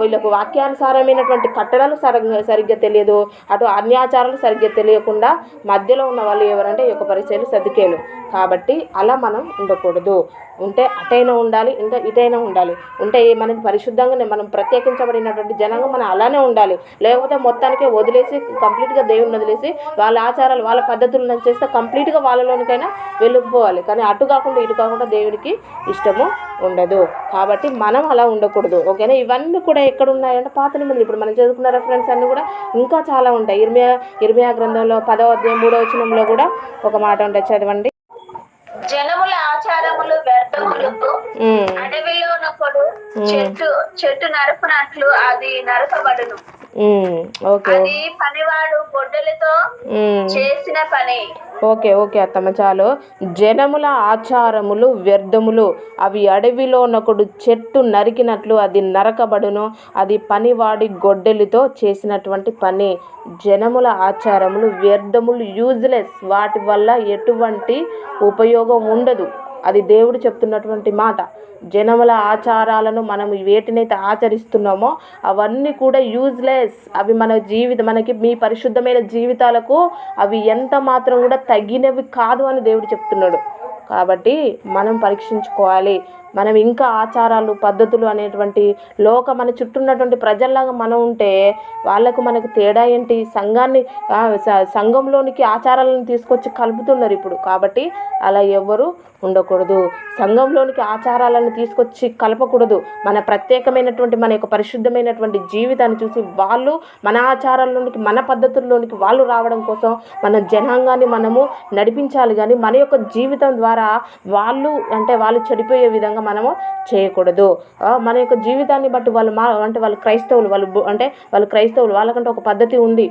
వీళ్ళకు వాక్యానుసారమైనటువంటి కట్టడాలు సరిగ్గా సరిగ్గా తెలియదు. అటు అన్యాచారాలు సరిగ్గా తెలియకుండా మధ్యలో ఉన్న వాళ్ళు ఎవరంటే ఈ యొక్క పరిచయాలు సర్దికేలు కాబట్టి అలా మనం ఉండకూడదు. ఉంటే అటైనా ఉండాలి ఇంకా ఇటైనా ఉండాలి. ఉంటే మనకి పరిశుద్ధంగానే మనం ప్రత్యేకించబడినటువంటి జనంగా మనం అలానే ఉండాలి. లేకపోతే మొత్తానికి వదిలేసి కంప్లీట్గా దేవుని వదిలేసి వాళ్ళ ఆచారాలు వాళ్ళ పద్ధతులను చేస్తే కంప్లీట్గా వాళ్ళలోనికైనా వెళ్ళిపోవాలి. కానీ అటు కాకుండా ఇటు కాకుండా దేవుడికి ఇష్టము ఉండదు. కాబట్టి మనం అలా ఉండకూడదు. ఓకేనా? ఇవన్నీ కూడా ఎక్కడ ఉన్నాయంటే పాత నిబంధనలు. ఇప్పుడు మనం చదువుకున్న రెఫరెన్స్ అన్నీ కూడా ఇంకా చాలా ఉంటాయి. ఇర్మియా ఇర్మియా గ్రంథంలో పదో అధ్యాయం మూడో వచనంలో కూడా ఒక మాట ఉంటుంది చదవండి. జనముల ఆచారములు వ్యర్థములతో ఉమ్, అడవిలో ఉన్నప్పుడు చెట్టు చెట్టు నరపనట్లు అది నరకబడును. ఓకే. అది పనివాడు గొడ్డలితో. చేసిన పని. ఓకే ఓకే అత్తమ్మ చాలు. జనముల ఆచారములు వ్యర్థములు అవి అడవిలో నొకడు చెట్టు నరికినట్లు అది నరకబడును. అది పనివాడి గొడ్డలితో చేసినటువంటి పని. జనముల ఆచారములు వ్యర్థములు యూజ్లెస్ వాటి వల్ల ఎటువంటి ఉపయోగం ఉండదు. అది దేవుడు చెప్తున్నటువంటి మాట. జనముల ఆచారాలను మనం వేటినైతే ఆచరిస్తున్నామో అవన్నీ కూడా యూజ్లెస్ అవి మన జీవితం మనకి మీ పరిశుద్ధమైన జీవితాలకు అవి ఎంత మాత్రం కూడా తగినవి కాదు అని దేవుడు చెప్తున్నాడు. కాబట్టి మనం పరీక్షించుకోవాలి. మనం ఇంకా ఆచారాలు పద్ధతులు అనేటువంటి లోక మన చుట్టూ ఉన్నటువంటి ప్రజల్లాగా మనం ఉంటే వాళ్ళకు మనకు తేడా ఏంటి? సంఘాన్ని సంఘంలోనికి ఆచారాలను తీసుకొచ్చి కలుపుతున్నారు ఇప్పుడు. కాబట్టి అలా ఎవ్వరు ఉండకూడదు. సంఘంలోనికి ఆచారాలను తీసుకొచ్చి కలపకూడదు. మన ప్రత్యేకమైనటువంటి మన యొక్క పరిశుద్ధమైనటువంటి జీవితాన్ని చూసి వాళ్ళు మన ఆచారాల్లోనికి మన పద్ధతుల్లోనికి వాళ్ళు రావడం కోసం మన జనాంగాన్ని మనము నడిపించాలి. కానీ మన యొక్క జీవితం ద్వారా వాళ్ళు అంటే వాళ్ళు చెడిపోయే విధంగా మనము చేయకూడదు. మన యొక్క జీవితాన్ని బట్టి వాళ్ళు మా అంటే వాళ్ళు క్రైస్తవులు వాళ్ళు అంటే వాళ్ళు క్రైస్తవులు వాళ్ళకంటే ఒక పద్ధతి ఉంది.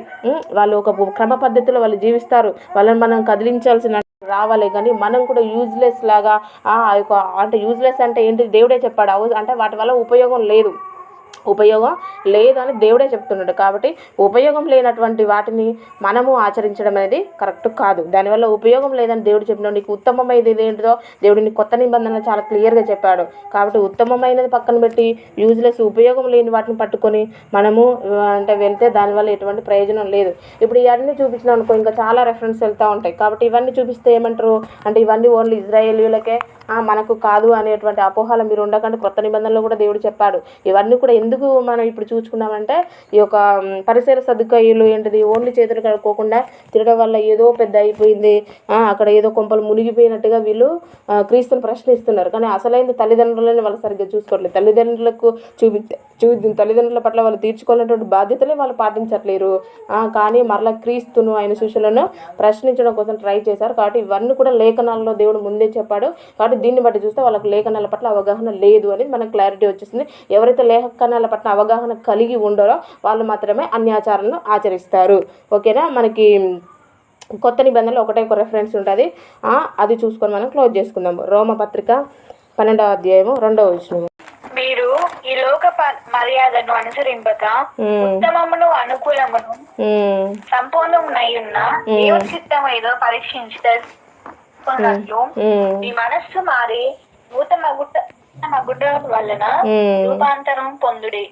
వాళ్ళు ఒక క్రమ పద్ధతిలో వాళ్ళు జీవిస్తారు. వాళ్ళని మనం కదిలించాల్సిన రావాలి కానీ మనం కూడా యూజ్లెస్ లాగా ఆ యొక్క అంటే యూజ్లెస్ అంటే ఏంటి? దేవుడే చెప్పాడు. అంటే వాటి వల్ల ఉపయోగం లేదు. ఉపయోగం లేదని దేవుడే చెప్తున్నాడు. కాబట్టి ఉపయోగం లేనటువంటి వాటిని మనము ఆచరించడం అనేది కరెక్ట్ కాదు. దానివల్ల ఉపయోగం లేదని దేవుడు చెప్పినాడు. నీకు ఉత్తమమైనది ఏంటిదో దేవుడు నీ కొత్త నిబంధన చాలా క్లియర్గా చెప్పాడు. కాబట్టి ఉత్తమమైనది పక్కన పెట్టి యూజ్లెస్ ఉపయోగం లేని వాటిని పట్టుకొని మనము అంటే వెళ్తే దానివల్ల ఎటువంటి ప్రయోజనం లేదు. ఇప్పుడు ఇవన్నీ చూపించినాం అనుకో ఇంకా చాలా రెఫరెన్స్ వెళ్తూ ఉంటాయి. కాబట్టి ఇవన్నీ చూపిస్తే ఏమంటారు? అంటే ఇవన్నీ ఓన్లీ ఇజ్రాయేలీలకే మనకు కాదు అనేటువంటి అపోహలు మీరు ఉండకండి. కొత్త నిబంధనలు కూడా దేవుడు చెప్పాడు. ఇవన్నీ కూడా ఎందుకు మనం ఇప్పుడు చూసుకున్నామంటే ఈ యొక్క పరిసర సదుపాయాలు ఏంటిది ఓన్లీ చేతులు కడుక్కోకుండా తిరగడం వల్ల ఏదో పెద్ద అయిపోయింది. అక్కడ ఏదో కొంపలు మునిగిపోయినట్టుగా వీళ్ళు క్రీస్తుని ప్రశ్నిస్తున్నారు. కానీ అసలైన తల్లిదండ్రులని వాళ్ళు సరిగ్గా చూసుకోవట్లేదు. తల్లిదండ్రులకు చూపి చూ తల్లిదండ్రుల పట్ల వాళ్ళు తీర్చుకోలేటువంటి బాధ్యతలే వాళ్ళు పాటించట్లేరు. కానీ మరలా క్రీస్తును ఆయన శిష్యులను ప్రశ్నించడం కోసం ట్రై చేశారు. కాబట్టి ఇవన్నీ కూడా లేఖనాల్లో దేవుడు ముందే చెప్పాడు. కాబట్టి దీన్ని బట్టి చూస్తే వాళ్ళకి లేఖనాల పట్ల అవగాహన లేదు అని మనకు క్లారిటీ వచ్చేసింది. ఎవరైతే లేఖ లేఖనాల పట్ల అవగాహన కలిగి ఉండరో వాళ్ళు మాత్రమే అన్ని ఆచారాలను ఆచరిస్తారు. ఓకేనా? మనకి కొత్త నిబంధనలో ఒకటే ఒక రెఫరెన్స్ ఉంటుంది. అది చూసుకొని మనం క్లోజ్ చేసుకుందాం. రోమపత్రిక పన్నెండవ అధ్యాయము రెండవ విషయం మీరు ఈ లోక మర్యాదను అనుసరింపక ఉత్తమమును అనుకూలమును సంపూర్ణమునై ఉన్న దేవుని చిత్తం ఏదో పరీక్షించి తెలుసుకున్నట్లు మీ మనస్సు మారి నూతన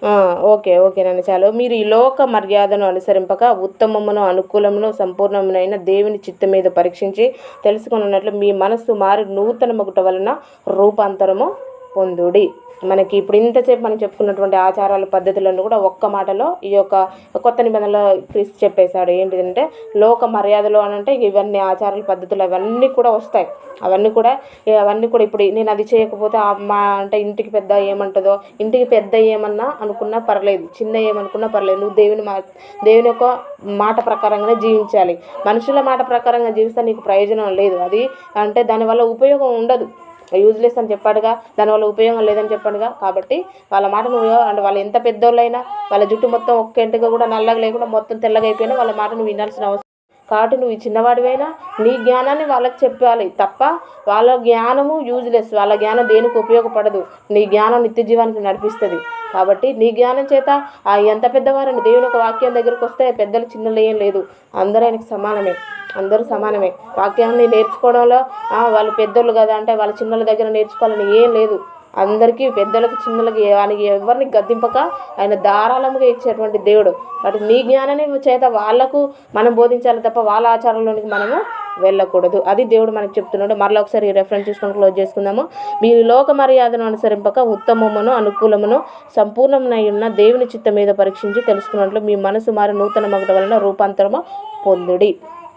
ఆ, ఓకే ఓకేనండి చాలు. మీరు ఈ లోక మర్యాదను అనుసరింపక ఉత్తమమును అనుకూలమును సంపూర్ణమునైన దేవుని చిత్తం మీద పరీక్షించి తెలుసుకున్నట్లు మీ మనస్సు మారి నూతన మొగుట వలన రూపాంతరము పొందుడి. మనకి ఇప్పుడు ఇంతసేపు మనం చెప్పుకున్నటువంటి ఆచారాల పద్ధతులను కూడా ఒక్క మాటలో ఈ యొక్క కొత్త నిబంధనలో క్రీస్తు చెప్పేశాడు. ఏంటిదంటే లోక మర్యాదలు అని అంటే ఇవన్నీ ఆచారాల పద్ధతులు అవన్నీ కూడా వస్తాయి. అవన్నీ కూడా అవన్నీ కూడా ఇప్పుడు నేను అది చేయకపోతే మా అంటే ఇంటికి పెద్ద ఏమంటుందో ఇంటికి పెద్ద ఏమన్నా అనుకున్నా పర్లేదు చిన్న ఏమనుకున్నా పర్లేదు. నువ్వు దేవుని మా దేవుని యొక్క మాట ప్రకారంగానే జీవించాలి. మనుషుల మాట ప్రకారంగా జీవిస్తే నీకు ప్రయోజనం లేదు. అది అంటే దానివల్ల ఉపయోగం ఉండదు. యూజ్లెస్ అని చెప్పాడుగా. దానివల్ల ఉపయోగం లేదని చెప్పాడుగా. కాబట్టి వాళ్ళ మాట నువ్వు అంటే వాళ్ళు ఎంత పెద్దోళ్ళైనా వాళ్ళ జుట్టు మొత్తం ఒక్క ఇంటిగా కూడా నల్లగా లేకుండా మొత్తం తెల్లగా అయిపోయినా వాళ్ళ మాట నువ్వు వినాల్సిన అవసరం కాబట్టి నువ్వు చిన్నవాడివైనా నీ జ్ఞానాన్ని వాళ్ళకి చెప్పాలి తప్ప వాళ్ళ జ్ఞానము యూజ్లెస్ వాళ్ళ జ్ఞానం దేనికి ఉపయోగపడదు? నీ జ్ఞానం నిత్య జీవానికి నడిపిస్తుంది. కాబట్టి నీ జ్ఞానం చేత ఆ ఎంత పెద్దవారని దేవుని ఒక వాక్యం దగ్గరకు వస్తే పెద్దలు చిన్నలు ఏం లేదు. అందరూ ఆయనకు సమానమే. అందరూ సమానమే. వాక్యాన్ని నేర్చుకోవడంలో వాళ్ళు పెద్దోళ్ళు కదా అంటే వాళ్ళ చిన్నల దగ్గర నేర్చుకోవాలని ఏం లేదు. అందరికీ పెద్దలకు చిన్నలకి ఆయనకి ఎవరిని గద్దింపక ఆయన ధారాళముగా ఇచ్చేటువంటి దేవుడు. కాబట్టి నీ జ్ఞానాన్ని చేత వాళ్ళకు మనం బోధించాలి తప్ప వాళ్ళ ఆచారంలోనికి మనము వెళ్ళకూడదు. అది దేవుడు మనకు చెప్తున్నాడు. మరలా ఒకసారి రెఫరెన్స్ చూసుకొని క్లోజ్ చేసుకుందాము. మీరు లోక మర్యాదను అనుసరింపక ఉత్తమమును అనుకూలమును సంపూర్ణమునై ఉన్న దేవుని చిత్తం మీద పరీక్షించి తెలుసుకున్నట్లు మీ మనసు మారి నూతన మగట వలన రూపాంతరము పొందుడి.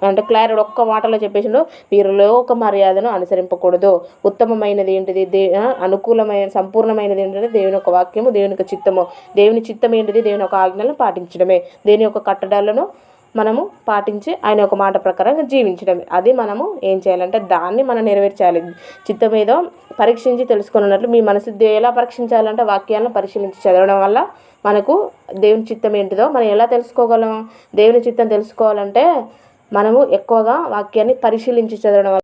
అంటే క్లారిటీ ఒక్క మాటలో చెప్పేసిండు మీరు లోక మర్యాదను అనుసరింపకూడదు. ఉత్తమమైనది ఏంటిది? దే అనుకూలమైన సంపూర్ణమైనది ఏంటంటే దేవుని యొక్క వాక్యము దేవుని యొక్క చిత్తము. దేవుని చిత్తం ఏంటిది? దేవుని యొక్క ఆజ్ఞలను పాటించడమే. దేని యొక్క కట్టడాలను మనము పాటించి ఆయన ఒక మాట ప్రకారంగా జీవించడం అది మనము ఏం చేయాలంటే దాన్ని మనం నెరవేర్చాలి. చిత్తం ఏదో పరీక్షించి తెలుసుకున్నట్లు మీ మనసు ఎలా పరీక్షించాలంటే వాక్యాలను పరిశీలించి చదవడం వల్ల మనకు దేవుని చిత్తం ఏంటిదో మనం ఎలా తెలుసుకోగలం? దేవుని చిత్తం తెలుసుకోవాలంటే మనము ఎక్కువగా వాక్యాన్ని పరిశీలించి చదవడం